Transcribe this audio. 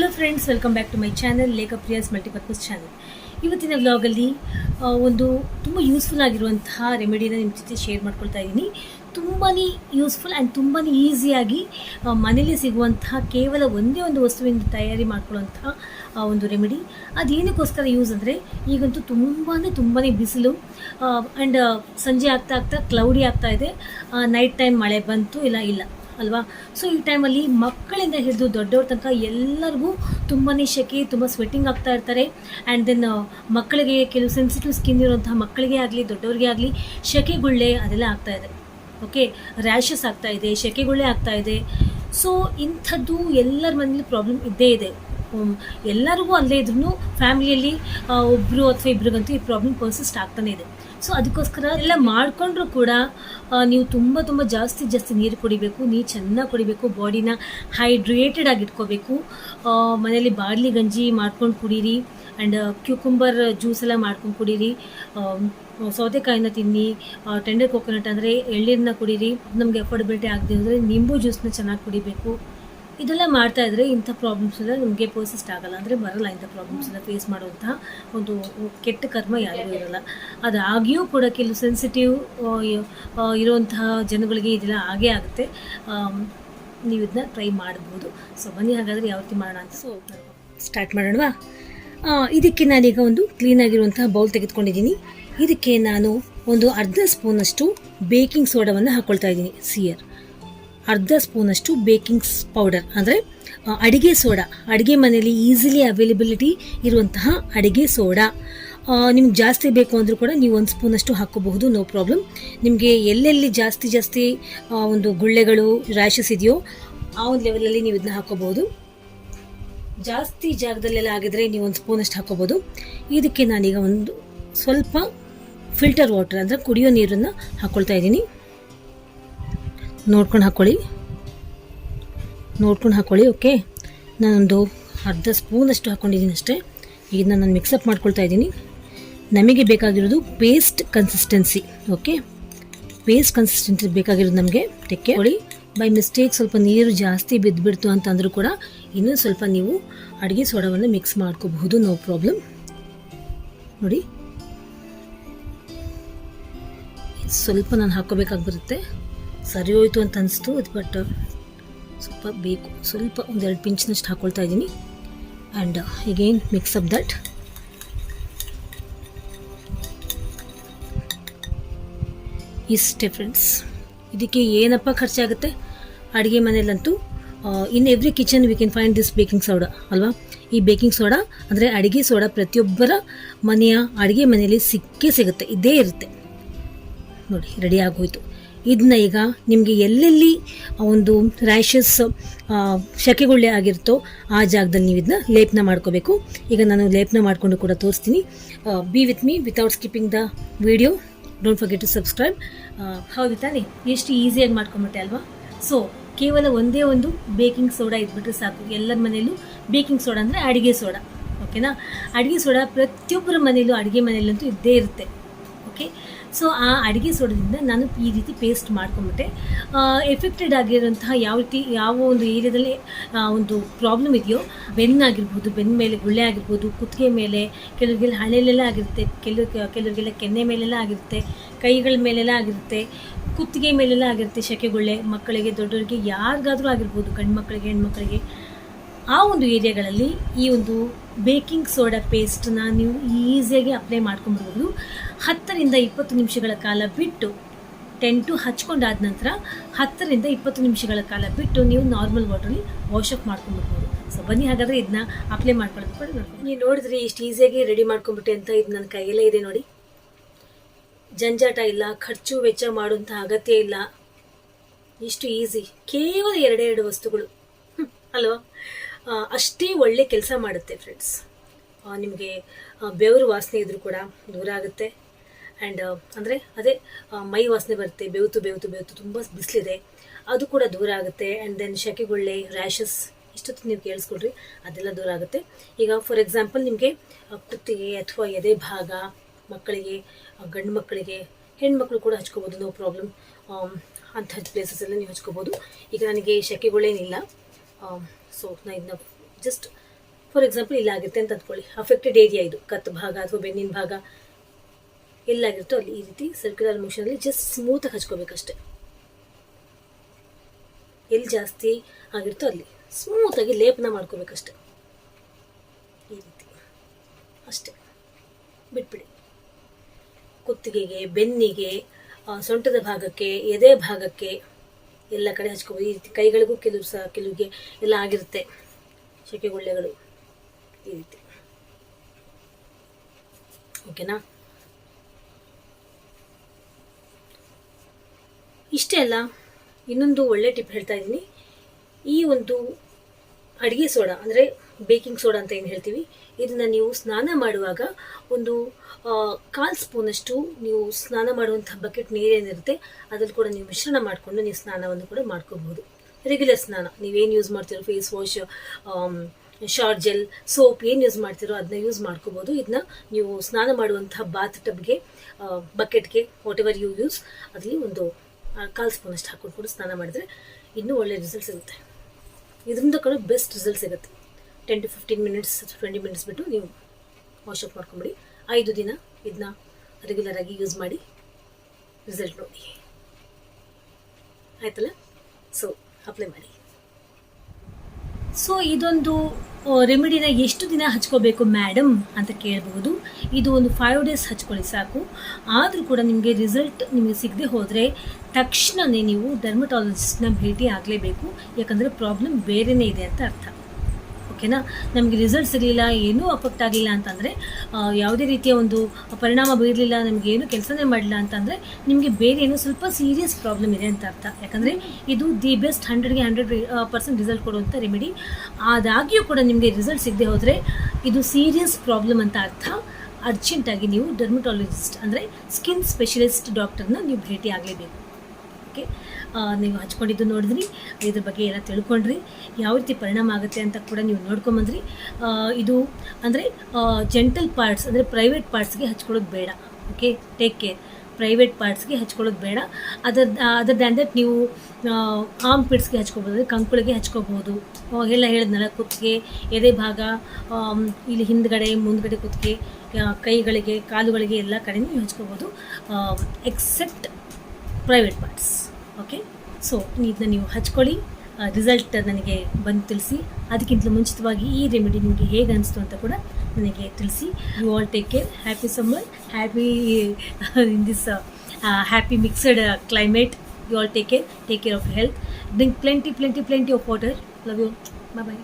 Hello friends welcome back to my channel Lekha Priya's multipurpose channel ಇವತ್ತಿನ ವ್ಲಾಗಲ್ಲಿ ಒಂದು ತುಂಬ ಯೂಸ್ಫುಲ್ ಆಗಿರುವಂತಹ ರೆಮಿಡಿನ ನಿಮ್ಮ ಜೊತೆ ಶೇರ್ ಮಾಡ್ಕೊಳ್ತಾ ಇದ್ದೀನಿ. ತುಂಬಾ ಯೂಸ್ಫುಲ್ ಆ್ಯಂಡ್ ತುಂಬಾ ಈಸಿಯಾಗಿ ಮನೇಲಿ ಸಿಗುವಂತಹ ಕೇವಲ ಒಂದೇ ಒಂದು ವಸ್ತುವಿಂದ ತಯಾರಿ ಮಾಡ್ಕೊಳ್ಳುವಂತಹ ಒಂದು ರೆಮಿಡಿ ಅದೇನಕ್ಕೋಸ್ಕರ ಯೂಸ್ ಅಂದರೆ, ಈಗಂತೂ ತುಂಬಾ ತುಂಬಾ ಬಿಸಿಲು ಆ್ಯಂಡ್ ಸಂಜೆ ಆಗ್ತಾ ಆಗ್ತಾ ಕ್ಲೌಡಿ ಆಗ್ತಾ ಇದೆ. ನೈಟ್ ಟೈಮ್ ಮಳೆ ಬಂತು ಇಲ್ಲ ಇಲ್ಲ. ಅಲ್ವಾ? ಸೊ ಈ ಟೈಮಲ್ಲಿ ಮಕ್ಕಳಿಂದ ಹಿಡಿದು ದೊಡ್ಡವ್ರ ತನಕ ಎಲ್ಲರಿಗೂ ತುಂಬಾ ಶೆಕೆ, ತುಂಬ ಸ್ವೆಟ್ಟಿಂಗ್ ಆಗ್ತಾ ಇರ್ತಾರೆ. ಆ್ಯಂಡ್ ದೆನ್ ಮಕ್ಕಳಿಗೆ ಕೆಲವು ಸೆನ್ಸಿಟಿವ್ ಸ್ಕಿನ್ ಇರುವಂತಹ ಮಕ್ಕಳಿಗೆ ಆಗಲಿ, ದೊಡ್ಡವ್ರಿಗೆ ಆಗಲಿ ಶೆಕೆಗುಳ್ಳೆ ಅದೆಲ್ಲ ಆಗ್ತಾ ಇದೆ. ಓಕೆ ರ್ಯಾಷಸ್ ಆಗ್ತಾ ಇದೆ, ಶೆಕೆಗುಳ್ಳೆ ಆಗ್ತಾ ಇದೆ. ಸೊ ಇಂಥದ್ದು ಎಲ್ಲರ ಮನೇಲಿ ಪ್ರಾಬ್ಲಮ್ ಇದ್ದೇ ಇದೆ. ಎಲ್ಲರಿಗೂ ಅಲ್ಲೇ ಇದ್ರೂ ಫ್ಯಾಮಿಲಿಯಲ್ಲಿ ಒಬ್ಬರು ಅಥವಾ ಇಬ್ಬರಿಗಂತೂ ಈ ಪ್ರಾಬ್ಲಮ್ ಪರ್ಸಿಸ್ಟ್ ಆಗ್ತಾನೆ ಇದೆ. ಸೊ ಅದಕ್ಕೋಸ್ಕರ ಎಲ್ಲ ಮಾಡಿಕೊಂಡ್ರು ಕೂಡ ನೀವು ತುಂಬ ತುಂಬ ಜಾಸ್ತಿ ಜಾಸ್ತಿ ನೀರು ಕುಡಿಬೇಕು ನೀರು ಚೆನ್ನಾಗಿ ಕುಡಿಬೇಕು ಬಾಡಿನ ಹೈಡ್ರೇಟೆಡ್ ಆಗಿ ಇಟ್ಕೋಬೇಕು. ಆ, ಮನೇಲಿ ಬಾಡ್ಲಿ ಗಂಜಿ ಮಾಡ್ಕೊಂಡು ಕುಡೀರಿ ಆ್ಯಂಡ್ ಕ್ಯೂಕುಂಬರ್ ಜ್ಯೂಸ್ ಎಲ್ಲ ಮಾಡ್ಕೊಂಡು ಕುಡೀರಿ ಸೌತೆಕಾಯಿನ ತಿನ್ನಿ ಟೆಂಡರ್ ಕೋಕೋನಟ್ ಅಂದರೆ ಎಳ್ಳೀರನ್ನ ಕುಡೀರಿ ನಮಗೆ ಅಫೋರ್ಡಬಿಲಿಟಿ ಆಗದೆ ಅಂದರೆ ನಿಂಬು ಜ್ಯೂಸ್ನ ಚೆನ್ನಾಗಿ ಕುಡಿಬೇಕು. ಇದೆಲ್ಲ ಮಾಡ್ತಾ ಇದ್ರೆ ಇಂಥ ಪ್ರಾಬ್ಲಮ್ಸ್ ಎಲ್ಲ ನಿಮಗೆ ಪರ್ಸಿಸ್ಟ್ ಆಗಲ್ಲ. ಅಂದರೆ ಬರಲ್ಲ ಇಂಥ ಪ್ರಾಬ್ಲಮ್ಸ್ ಎಲ್ಲ ಫೇಸ್ ಮಾಡುವಂತಹ ಒಂದು ಕೆಟ್ಟ ಕರ್ಮ ಯಾರಿಗೂ ಇರಲ್ಲ. ಅದಾಗಿಯೂ ಕೂಡ ಕೆಲವು ಸೆನ್ಸಿಟಿವ್ ಇರುವಂತಹ ಜನಗಳಿಗೆ ಇದೆಲ್ಲ ಆಗೇ ಆಗುತ್ತೆ. ನೀವು ಇದನ್ನ ಟ್ರೈ ಮಾಡ್ಬೋದು. ಸೊ ಬನ್ನಿ ಹಾಗಾದರೆ ಯಾವ ರೀತಿ ಮಾಡೋಣ ಅಂತ ಸೊ ಸ್ಟಾರ್ಟ್ ಮಾಡೋಣವಾ? ಇದಕ್ಕೆ ನಾನೀಗ ಒಂದು ಕ್ಲೀನಾಗಿರುವಂತಹ ಬೌಲ್ ತೆಗೆದುಕೊಂಡಿದ್ದೀನಿ. ಇದಕ್ಕೆ ನಾನು ಒಂದು ಅರ್ಧ ಸ್ಪೂನಷ್ಟು ಬೇಕಿಂಗ್ ಸೋಡಾವನ್ನು ಹಾಕ್ಕೊಳ್ತಾ ಇದ್ದೀನಿ. ಸಿಯರ್ ಅರ್ಧ ಸ್ಪೂನಷ್ಟು ಬೇಕಿಂಗ್ ಪೌಡರ್, ಅಂದರೆ ಅಡಿಗೆ ಸೋಡಾ. ಅಡಿಗೆ ಮನೆಯಲ್ಲಿ ಈಸಿಲಿ ಅವೈಲೇಬಿಲಿಟಿ ಇರುವಂತಹ ಅಡಿಗೆ ಸೋಡಾ. ನಿಮ್ಗೆ ಜಾಸ್ತಿ ಬೇಕು ಅಂದರೂ ಕೂಡ ನೀವು ಒಂದು ಸ್ಪೂನಷ್ಟು ಹಾಕೋಬಹುದು ನೋ ಪ್ರಾಬ್ಲಮ್ ನಿಮಗೆ ಎಲ್ಲೆಲ್ಲಿ ಜಾಸ್ತಿ ಜಾಸ್ತಿ ಒಂದು ಗುಳ್ಳೆಗಳು ರ್ಯಾಷಸ್ ಇದೆಯೋ, ಆ ಒಂದು ಲೆವೆಲಲ್ಲಿ ನೀವು ಇದನ್ನ ಹಾಕೋಬಹುದು ಜಾಸ್ತಿ ಜಾಗದಲ್ಲೆಲ್ಲ ಆಗಿದ್ರೆ ನೀವು ಒಂದು ಸ್ಪೂನಷ್ಟು ಹಾಕೋಬೋದು ಇದಕ್ಕೆ ನಾನೀಗ ಒಂದು ಸ್ವಲ್ಪ ಫಿಲ್ಟರ್ ವಾಟರ್ ಅಂದರೆ ಕುಡಿಯೋ ನೀರನ್ನು ಹಾಕ್ಕೊಳ್ತಾ ಇದ್ದೀನಿ. ನೋಡ್ಕೊಂಡು ಹಾಕ್ಕೊಳ್ಳಿ ನೋಡ್ಕೊಂಡು ಹಾಕ್ಕೊಳ್ಳಿ ಓಕೆ? ನಾನೊಂದು ಅರ್ಧ ಸ್ಪೂನಷ್ಟು ಹಾಕ್ಕೊಂಡಿದ್ದೀನಿ ಅಷ್ಟೇ. ಈಗ ನಾನು ಮಿಕ್ಸಪ್ ಮಾಡ್ಕೊಳ್ತಾ ಇದ್ದೀನಿ. ನಮಗೆ ಬೇಕಾಗಿರೋದು paste consistency okay? Paste consistency ಬೇಕಾಗಿರೋದು ನಮಗೆ. ಟೆಕ್ಕೆ ಹೊಳಿ ಬೈ ಮಿಸ್ಟೇಕ್ ಸ್ವಲ್ಪ ನೀರು ಜಾಸ್ತಿ ಬಿದ್ದುಬಿಡ್ತು ಅಂತಂದರೂ ಕೂಡ ಇನ್ನೂ ಸ್ವಲ್ಪ ನೀವು ಅಡುಗೆ ಸೋಡಾವನ್ನು ಮಿಕ್ಸ್ ಮಾಡ್ಕೋಬಹುದು ನೋ ಪ್ರಾಬ್ಲಮ್ ನೋಡಿ. ಸ್ವಲ್ಪ ನಾನು ಹಾಕೋಬೇಕಾಗಿ ಬರುತ್ತೆ ಸರಿ ಹೋಯ್ತು ಅಂತ ಅನಿಸ್ತು. ಅದು ಬಟ್ ಸ್ವಲ್ಪ ಬೇಕು. ಸ್ವಲ್ಪ ಒಂದೆರಡು ಪಿಂಚ್ನಷ್ಟು ಹಾಕ್ಕೊಳ್ತಾ ಇದ್ದೀನಿ. And again mix up that ಇಷ್ಟೇ ಫ್ರೆಂಡ್ಸ್ ಇದಕ್ಕೆ ಏನಪ್ಪ ಖರ್ಚಾಗುತ್ತೆ? ಅಡುಗೆ ಮನೆಯಲ್ಲಂತೂ in every kitchen we can find this baking soda ಅಲ್ವಾ? ಈ ಬೇಕಿಂಗ್ ಸೋಡಾ ಅಂದರೆ ಅಡುಗೆ ಸೋಡಾ ಪ್ರತಿಯೊಬ್ಬರ ಮನೆಯ ಅಡುಗೆ ಮನೆಯಲ್ಲಿ ಸಿಕ್ಕೇ ಸಿಗುತ್ತೆ. ಇದೇ ಇರುತ್ತೆ. ನೋಡಿ ರೆಡಿ ಆಗೋಯ್ತು. ಇದನ್ನ ಈಗ ನಿಮಗೆ ಎಲ್ಲೆಲ್ಲಿ ಒಂದು ರ್ಯಾಷಸ್ ಶಕೆಗುಳ್ಳೆ ಆಗಿರುತ್ತೋ ಆ ಜಾಗದಲ್ಲಿ ನೀವು ಇದನ್ನ ಲೇಪನ ಮಾಡ್ಕೋಬೇಕು. ಈಗ ನಾನು ಲೇಪನ ಮಾಡಿಕೊಂಡು ಕೂಡ ತೋರಿಸ್ತೀನಿ. Be with me without skipping the video don't forget to subscribe ಹೌದು ತಾನೇ, ಎಷ್ಟು ಈಸಿಯಾಗಿ ಮಾಡ್ಕೊಂಬಿಟ್ಟೆ ಅಲ್ವಾ? ಸೊ ಕೇವಲ ಒಂದೇ ಒಂದು ಬೇಕಿಂಗ್ ಸೋಡಾ ಇದ್ಬಿಟ್ರೆ ಸಾಕು. ಎಲ್ಲರ ಮನೆಯಲ್ಲೂ ಬೇಕಿಂಗ್ ಸೋಡಾ ಅಂದರೆ ಅಡುಗೆ ಸೋಡಾ ಓಕೆನಾ ಅಡುಗೆ ಸೋಡಾ ಪ್ರತಿಯೊಬ್ಬರ ಮನೆಯಲ್ಲೂ ಅಡುಗೆ ಮನೆಯಲ್ಲಂತೂ ಇದ್ದೇ ಇರುತ್ತೆ. ಓಕೆ ಸೊ ಆ ಅಡುಗೆ ಸೋಡದಿಂದ ನಾನು ಈ ರೀತಿ ಪೇಸ್ಟ್ ಮಾಡ್ಕೊಂಬಿಟ್ಟೆ. ಎಫೆಕ್ಟೆಡ್ ಆಗಿರೋಂತಹ ಯಾವ ರೀತಿ, ಯಾವ ಒಂದು ಏರಿಯಾದಲ್ಲಿ ಒಂದು ಪ್ರಾಬ್ಲಮ್ ಇದೆಯೋ ಬೆನ್ನಾಗಿರ್ಬೋದು ಬೆನ್ನ ಮೇಲೆ ಗುಳ್ಳೆ ಆಗಿರ್ಬೋದು, ಕುತ್ತಿಗೆ ಮೇಲೆ, ಕೆಲವರಿಗೆಲ್ಲ ಹಳೆಯಲ್ಲೆಲ್ಲ ಆಗಿರುತ್ತೆ, ಕೆಲವು, ಕೆಲವರಿಗೆಲ್ಲ ಕೆನ್ನೆ ಮೇಲೆಲ್ಲ ಆಗಿರುತ್ತೆ, ಕೈಗಳ ಮೇಲೆಲ್ಲ ಆಗಿರುತ್ತೆ, ಕುತ್ತಿಗೆ ಮೇಲೆಲ್ಲ ಆಗಿರುತ್ತೆ ಶೆಕೆಗುಳ್ಳೆ, ಮಕ್ಕಳಿಗೆ ದೊಡ್ಡವರಿಗೆ ಯಾರಿಗಾದರೂ ಆಗಿರ್ಬೋದು ಗಂಡು ಮಕ್ಕಳಿಗೆ ಹೆಣ್ಮಕ್ಳಿಗೆ. ಆ ಒಂದು ಏರಿಯಾಗಳಲ್ಲಿ ಈ ಒಂದು ಬೇಕಿಂಗ್ ಸೋಡಾ ಪೇಸ್ಟನ್ನ ನೀವು ಈಸಿಯಾಗಿ ಅಪ್ಲೈ ಮಾಡ್ಕೊಂಡ್ಬಿಡ್ಬೋದು ಹತ್ತರಿಂದ ಇಪ್ಪತ್ತು ನಿಮಿಷಗಳ ಕಾಲ ಬಿಟ್ಟು ಟೆಂಟು ಹಚ್ಕೊಂಡಾದ ನಂತರ ಹತ್ತರಿಂದ ಇಪ್ಪತ್ತು ನಿಮಿಷಗಳ ಕಾಲ ಬಿಟ್ಟು ನೀವು ನಾರ್ಮಲ್ ವಾಟ್ರಲ್ಲಿ ವಾಶ್ ಅಪ್ ಮಾಡ್ಕೊಂಡ್ಬಿಡ್ಬೋದು ಸೊ ಬನ್ನಿ ಹಾಗಾದರೆ ಇದನ್ನ ಅಪ್ಲೈ ಮಾಡ್ಕೊಳ್ಳೋದು ನೀವು ನೋಡಿದ್ರಿ ಇಷ್ಟು ಈಸಿಯಾಗಿ ರೆಡಿ ಮಾಡ್ಕೊಂಡ್ಬಿಟ್ಟೆ ಅಂತ ಇದು ನನ್ನ ಕೈಯಲ್ಲೇ ಇದೆ ನೋಡಿ. ಜಂಜಾಟ ಇಲ್ಲ, ಖರ್ಚು ವೆಚ್ಚ ಮಾಡುವಂಥ ಅಗತ್ಯ ಇಲ್ಲ. ಇಷ್ಟು ಈಸಿ. ಕೇವಲ ಎರಡೆರಡು ವಸ್ತುಗಳು. ಅಲ್ವಾ? ಅಷ್ಟೇ ಒಳ್ಳೆ ಕೆಲಸ ಮಾಡುತ್ತೆ ಫ್ರೆಂಡ್ಸ್ ನಿಮಗೆ ಬೆವರು ವಾಸನೆ ಇದ್ರೂ ಕೂಡ ದೂರ ಆಗುತ್ತೆ. ಆ್ಯಂಡ್ ಅಂದರೆ ಅದೇ ಮೈ ವಾಸನೆ ಬರುತ್ತೆ, ಬೆವ್ತು ಬೆವ್ತು ಬೆವ್ತು ತುಂಬ ಬಿಸಿಲಿದೆ. ಅದು ಕೂಡ ದೂರ ಆಗುತ್ತೆ. ಆ್ಯಂಡ್ ದೆನ್ ಶೆಕೆಗುಳ್ಳೆ ರ್ಯಾಷಸ್ ಇಷ್ಟೊತ್ತು ನೀವು ಕೇಳಿಸ್ಕೊಳ್ರಿ, ಅದೆಲ್ಲ ದೂರ ಆಗುತ್ತೆ. ಈಗ ಫಾರ್ ಎಕ್ಸಾಂಪಲ್ ನಿಮಗೆ ಕುತ್ತಿಗೆ ಅಥವಾ ಎದೆ ಭಾಗ, ಮಕ್ಕಳಿಗೆ ಗಂಡು ಮಕ್ಕಳಿಗೆ, ಹೆಣ್ಮಕ್ಳು ಕೂಡ ಹಚ್ಕೋಬೋದು ನೋ ಪ್ರಾಬ್ಲಮ್ ಅಂಥ ಪ್ಲೇಸಸ್ ಎಲ್ಲ ನೀವು ಹಚ್ಕೋಬೋದು. ಈಗ ನನಗೆ ಶೆಕೆಗಳೇನಿಲ್ಲ ಸೊ, ನಾ ಇದನ್ನ ಜಸ್ಟ್ ಫಾರ್ ಎಕ್ಸಾಂಪಲ್ ಇಲ್ಲಾಗಿರುತ್ತೆ ಅಂತ ಅಂದ್ಕೊಳ್ಳಿ ಅಫೆಕ್ಟೆಡ್ ಏರಿಯಾ ಇದು. ಕತ್ತು ಭಾಗ ಅಥವಾ ಬೆನ್ನಿನ ಭಾಗ. ಎಲ್ಲಾಗಿರುತ್ತೋ ಅಲ್ಲಿ ಈ ರೀತಿ ಸರ್ಕ್ಯುಲರ್ ಮೋಷನಲ್ಲಿ ಜಸ್ಟ್ ಸ್ಮೂತಾಗಿ ಹಚ್ಕೋಬೇಕಷ್ಟೆ. ಎಲ್ಲಿ ಜಾಸ್ತಿ ಆಗಿರುತ್ತೋ ಅಲ್ಲಿ ಸ್ಮೂತಾಗಿ ಲೇಪನ ಮಾಡ್ಕೋಬೇಕಷ್ಟೆ. ಈ ರೀತಿ. ಅಷ್ಟೆ. ಬಿಟ್ಬಿಡಿ. ಕುತ್ತಿಗೆಗೆ, ಬೆನ್ನಿಗೆ ಸೊಂಟದ ಭಾಗಕ್ಕೆ, ಎದೆ ಭಾಗಕ್ಕೆ ಎಲ್ಲ ಕಡೆ ಹಚ್ಕೋಬೋದು. ಈ ರೀತಿ ಕೈಗಳಿಗೂ ಕೆಲವು ಸಹ ಕೆಲವಿಗೆ ಎಲ್ಲ ಆಗಿರುತ್ತೆ. ಸೆಕೆಗುಳ್ಳೆಗಳು ಈ ರೀತಿ. ಓಕೆನಾ ಇಷ್ಟೇ ಅಲ್ಲ, ಇನ್ನೊಂದು ಒಳ್ಳೆ ಟಿಪ್ ಹೇಳ್ತಾ ಇದ್ದೀನಿ. ಈ ಒಂದು ಅಡುಗೆ ಸೋಡಾ, ಅಂದರೆ ಬೇಕಿಂಗ್ ಸೋಡಾ ಅಂತ ಏನು ಹೇಳ್ತೀವಿ, ಇದನ್ನು ನೀವು ಸ್ನಾನ ಮಾಡುವಾಗ ಒಂದು ಕಾಲ್ ಕಾಲು ಸ್ಪೂನಷ್ಟು ನೀವು ಸ್ನಾನ ಮಾಡುವಂಥ ಬಕೆಟ್ ನೀರೇನಿರುತ್ತೆ, ಅದ್ರಲ್ಲಿ ಕೂಡ ನೀವು ಮಿಶ್ರಣ ಮಾಡಿಕೊಂಡು ನೀವು ಸ್ನಾನವನ್ನು ಕೂಡ ಮಾಡ್ಕೋಬಹುದು. ರೆಗ್ಯುಲರ್ ಸ್ನಾನ ನೀವೇನು ಯೂಸ್ ಮಾಡ್ತೀರೋ face wash shower gel soap ಏನು ಯೂಸ್ ಮಾಡ್ತೀರೋ ಅದನ್ನ ಯೂಸ್ ಮಾಡ್ಕೋಬೋದು ಇದನ್ನ ನೀವು ಸ್ನಾನ ಮಾಡುವಂಥ ಬಾತ್ ಟಬ್ಗೆ ಬಕೆಟ್ಗೆ ವಾಟ್ ಎವರ್ ಯು ಯೂಸ್ ಅದರಲ್ಲಿ ಒಂದು ಕಾಲ್ ಸ್ಪೂನ್ ಸ್ಪೂನಷ್ಟು ಹಾಕೊಂಡು ಕೂಡ ಸ್ನಾನ ಮಾಡಿದ್ರೆ ಇನ್ನೂ ಒಳ್ಳೆ ರಿಸಲ್ಟ್ ಸಿಗುತ್ತೆ ಇದರಿಂದ ಕೂಡ ಬೆಸ್ಟ್ ರಿಸಲ್ಟ್ ಸಿಗುತ್ತೆ. Ten to fifteen minutes twenty minutes ಬಿಟ್ಟು ನೀವು ವಾಶಪ್ ಮಾಡ್ಕೊಂಬಿಡಿ. ಐದು ದಿನ ಇದನ್ನ ರೆಗ್ಯುಲರ್ ಆಗಿ ಯೂಸ್ ಮಾಡಿ ರಿಸಲ್ಟ್ ನೋಡಿ. ಆಯ್ತಲ್ಲ? ಸೊ ಅಪ್ಲೈ ಮಾಡಿ. ಸೊ ಇದೊಂದು ರೆಮಿಡಿನ ಎಷ್ಟು ದಿನ ಹಚ್ಕೋಬೇಕು ಮೇಡಮ್ ಅಂತ ಕೇಳಬಹುದು. ಇದು ಒಂದು ಫೈವ್ ಡೇಸ್ ಹಚ್ಕೊಳ್ಳಿ ಸಾಕು. ಆದರೂ ಕೂಡ ನಿಮಗೆ ರಿಸಲ್ಟ್ ನಿಮಗೆ ಸಿಗದೆ ಹೋದರೆ ತಕ್ಷಣವೇ ನೀವು ಡರ್ಮಟಾಲಜಿಸ್ಟ್ನ ಭೇಟಿ ಆಗಲೇಬೇಕು. ಯಾಕಂದರೆ ಪ್ರಾಬ್ಲಮ್ ಬೇರೆಯೇ ಇದೆ ಅಂತ ಅರ್ಥ. ಓಕೆನಾ? ನಮಗೆ ರಿಸಲ್ಟ್ ಸಿಗಲಿಲ್ಲ ಏನೂ ಅಫೆಕ್ಟ್ ಆಗಲಿಲ್ಲ ಅಂತಂದರೆ ಯಾವುದೇ ರೀತಿಯ ಒಂದು ಪರಿಣಾಮ ಬೀರಲಿಲ್ಲ, ನಮಗೆ ಏನು ಕೆಲಸನೇ ಮಾಡಲಿಲ್ಲ ಅಂತಂದರೆ, ನಿಮಗೆ ಬೇರೆ ಏನೋ ಸ್ವಲ್ಪ ಸೀರಿಯಸ್ ಪ್ರಾಬ್ಲಮ್ ಇದೆ ಅಂತ ಅರ್ಥ. ಯಾಕಂದರೆ ಇದು ದಿ ಬೆಸ್ಟ್ ಹಂಡ್ರೆಡ್ಗೆ ಹಂಡ್ರೆಡ್ ಪರ್ಸೆಂಟ್ ರಿಸಲ್ಟ್ ಕೊಡುವಂಥ ರೆಮಿಡಿ ಆದಾಗ್ಯೂ ಕೂಡ ನಿಮಗೆ ರಿಸಲ್ಟ್ ಸಿಗದೆ ಹೋದರೆ, ಇದು ಸೀರಿಯಸ್ ಪ್ರಾಬ್ಲಮ್ ಅಂತ ಅರ್ಥ. ಅರ್ಜೆಂಟಾಗಿ ನೀವು ಡರ್ಮಟಾಲಜಿಸ್ಟ್ ಅಂದರೆ ಸ್ಕಿನ್ ಸ್ಪೆಷಲಿಸ್ಟ್ ಡಾಕ್ಟರ್ನ ನೀವು ಭೇಟಿ ಆಗಲೇಬೇಕು. ಓಕೆ ನೀವು ಹಚ್ಕೊಂಡಿದ್ದು ನೋಡಿದ್ರಿ. ಇದ್ರ ಬಗ್ಗೆ ಎಲ್ಲ ತಿಳ್ಕೊಂಡ್ರಿ. ಯಾವ ರೀತಿ ಪರಿಣಾಮ ಆಗುತ್ತೆ ಅಂತ ಕೂಡ ನೀವು ನೋಡ್ಕೊಂಬಂದ್ರಿ. ಇದು ಅಂದರೆ ಜೆಂಟಲ್ ಪಾರ್ಟ್ಸ್ ಅಂದರೆ ಪ್ರೈವೇಟ್ ಪಾರ್ಟ್ಸ್ಗೆ ಹಚ್ಕೊಳ್ಳೋದು ಬೇಡ. ಓಕೆ ಟೇಕ್ ಕೇರ್ ಪ್ರೈವೇಟ್ ಪಾರ್ಟ್ಸ್ಗೆ ಹಚ್ಕೊಳ್ಳೋದು ಬೇಡ. ಅದರ್ ಅದರ್ ದ್ಯಾನ್ ದಟ್ ನೀವು ಆಮ್ ಪಿಟ್ಸ್ಗೆ ಹಚ್ಕೋಬೋದು. ಕಂಕುಳಿಗೆ ಹಚ್ಕೋಬೋದು. ಎಲ್ಲ ಹೇಳಿದ್ನಲ್ಲ, ಕುತ್ತಿಗೆ, ಎದೆ ಭಾಗ ಇಲ್ಲಿ ಹಿಂದ್ಗಡೆ, ಮುಂದ್ಗಡೆ ಕುತ್ತಿಗೆ ಕೈಗಳಿಗೆ, ಕಾಲುಗಳಿಗೆ ಎಲ್ಲ ಕಡೆ ನೀವು ಹಚ್ಕೋಬೋದು. Except private parts okay so ಇದನ್ನ ನೀವು ಹಚ್ಕೊಳ್ಳಿ. ರಿಸಲ್ಟ್ ನನಗೆ ಬಂದು ತಿಳಿಸಿ. ಅದಕ್ಕಿಂತ ಮುಂಚಿತವಾಗಿ ಈ ರೆಮಿಡಿ ನಿಮಗೆ ಹೇಗೆ ಅನಿಸ್ತು ಅಂತ ಕೂಡ ನನಗೆ ತಿಳಿಸಿ. You all take care happy summer happy in this happy mixed climate you all take care take care of health drink plenty plenty plenty of water love you bye bye